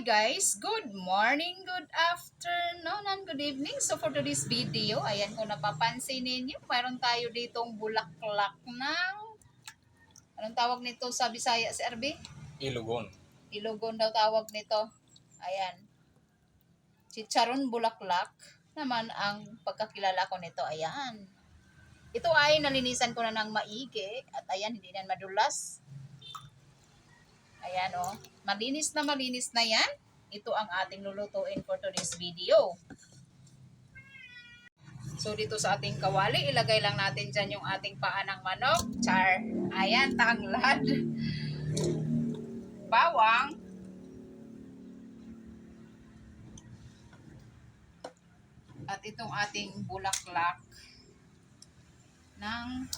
Hi guys, good morning, good afternoon, and good evening. So for today's video, ayan kung napapansin ninyo, mayroon tayo ditong bulaklak ng, anong tawag nito sa Bisaya, si RB? Ilugon. Ilogon daw tawag nito. Ayan. Chicharon bulaklak naman ang pagkakilala ko nito. Ayan. Ito ay nalinisan ko na ng maigi at ayan, hindi na madulas. Ayan o. Oh. Malinis na malinis na yan. Ito ang ating lulutuin for today's video. So dito sa ating kawali, ilagay lang natin dyan yung ating paa ng manok. Char. Ayan, tanglad. Bawang. At itong ating bulaklak ng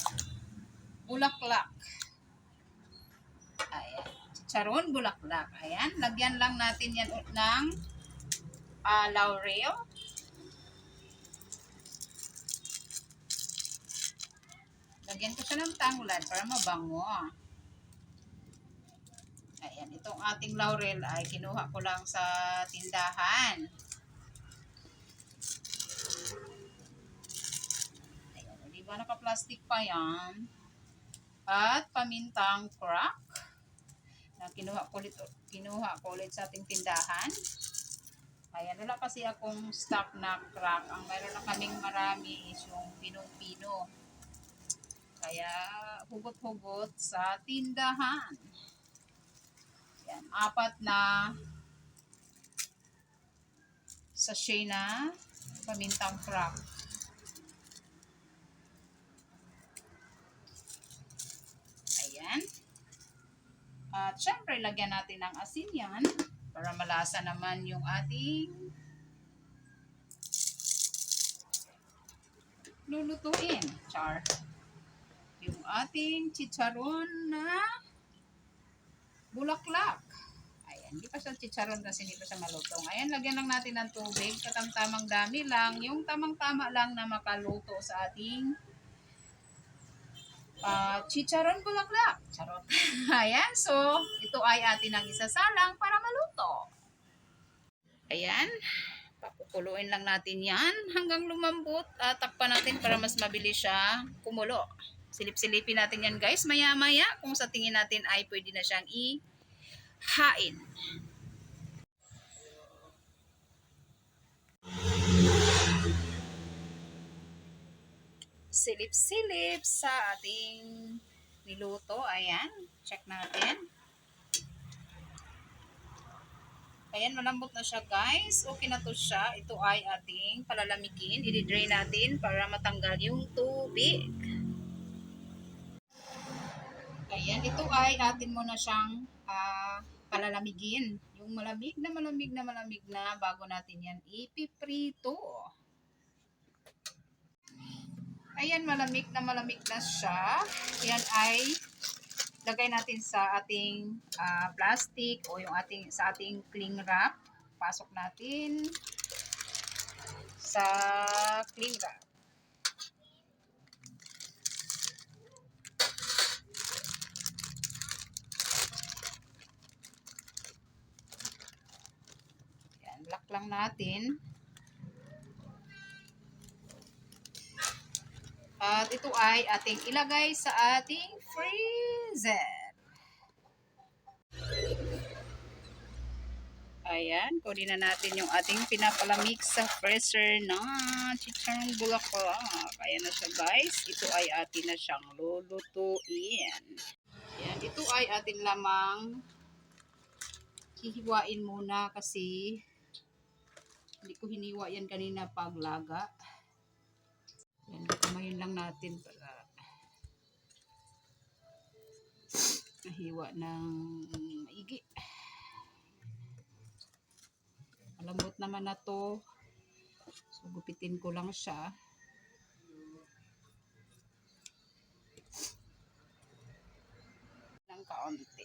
bulaklak. Chicharon bulaklak. Ayan. Lagyan lang natin yan ng uh, laurel. Lagyan ko siya ng tanglad para mabango. Ayan. Itong ating laurel ay kinuha ko lang sa tindahan. Ayan. Di ba naka-plastic pa yan? At pamintang crack na kinuha ko ulit, kinuha ko ulit sa ating tindahan. Ayan, wala kasi akong stock na crack. Ang meron na kaming marami is yung pinong-pino. Kaya, hugot-hugot sa tindahan. Ayan, apat na sachet na pamintang crack. At syempre, lagyan natin ng asin yan para malasa naman yung ating lulutuin. Char. Yung ating chicharon na bulaklak. Ayan, hindi pa siya chicharon kasi hindi pa siya malutong. Ayan, lagyan lang natin ng tubig. Katamtamang dami lang. Yung tamang-tama lang na makaluto sa ating uh, chicharon bulaklak. Charot. Ayan, so ito ay atin ang isasalang para maluto. Ayan, papukuluin lang natin yan hanggang lumambot. at takpan natin para mas mabilis siya kumulo. Silip-silipin natin yan guys, maya-maya kung sa tingin natin ay pwede na siyang i-hain. Silip-silip sa ating niluto. Ayan, check natin. Ayan, malambot na siya guys. Okay na to siya. Ito ay ating palalamigin. I-drain natin para matanggal yung tubig. Ayan, ito ay atin mo na siyang uh, palalamigin. Yung malamig na malamig na malamig na bago natin yan ipiprito. Ayan, malamig na malamig na siya. Yan ay lagay natin sa ating uh, plastic o yung ating sa ating cling wrap. Pasok natin sa cling wrap. Yan, lock lang natin. At ito ay ating ilagay sa ating freezer. Ayan, kunin na natin yung ating pinapalamig sa freezer na chicharong bulaklak. Ayan na siya guys. Ito ay atin na siyang lulutuin. Ayan, ito ay atin lamang hihiwain muna kasi hindi ko hiniwa yan kanina paglaga. Yan, kumayin lang natin para nahiwa ng maigi. Malambot naman na to. So, gupitin ko lang siya. ng kaunti.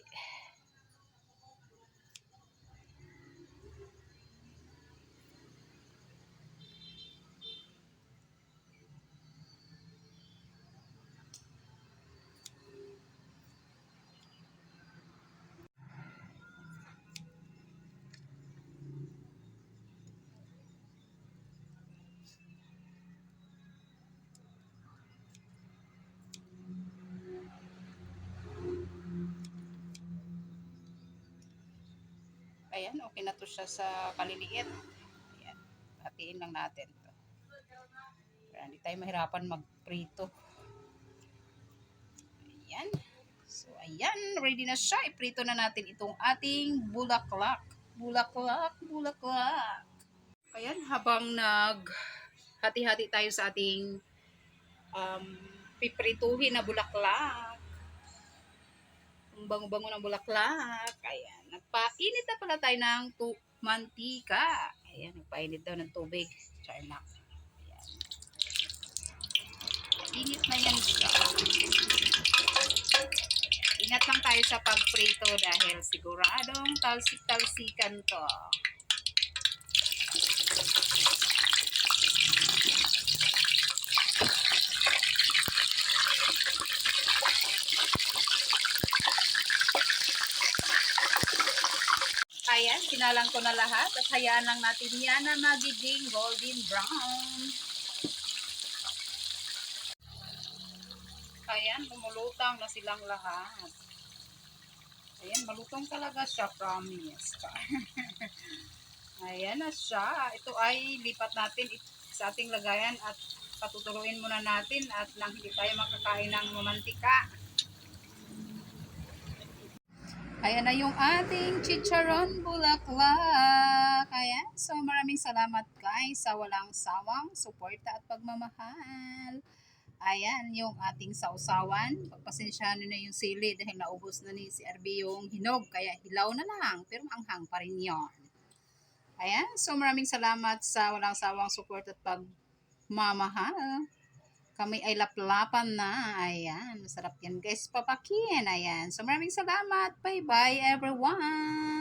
Ayan, okay na to siya sa kaliliit. Ayan, hatiin lang natin to. Para hindi tayo mahirapan magprito. Ayan. So, ayan, ready na siya. Iprito na natin itong ating bulaklak. Bulaklak, bulaklak. Ayan, habang nag hati-hati tayo sa ating um, piprituhin na bulaklak. Ang bango-bango ng bulaklak. Ayan, nagpainit na pala tayo ng tu- mantika. Ayan, nagpainit daw ng tubig. Charnak. Ayan. Init na yan siya. Ingat lang tayo sa pagprito dahil siguradong talsik-talsikan to. Ayan, sinalang ko na lahat at hayaan lang natin yan na magiging golden brown. Ayan, lumulutang na silang lahat. Ayan, malutong talaga siya, promise. Ayan na siya. Ito ay lipat natin sa ating lagayan at patuturuin muna natin at nang hindi tayo makakain ng mamantika. Ayan na yung ating chicharon bulaklak. Ayan. So maraming salamat guys sa walang sawang suporta at pagmamahal. Ayan yung ating sausawan. Pagpasensyahan na yung sili dahil naubos na ni si RB yung hinog. Kaya hilaw na lang. Pero anghang pa rin yon. Ayan. So maraming salamat sa walang sawang support at pagmamahal. Kami ay laplapan na. Ayan. Masarap yan guys. Papakin. Ayan. So maraming salamat. Bye-bye everyone.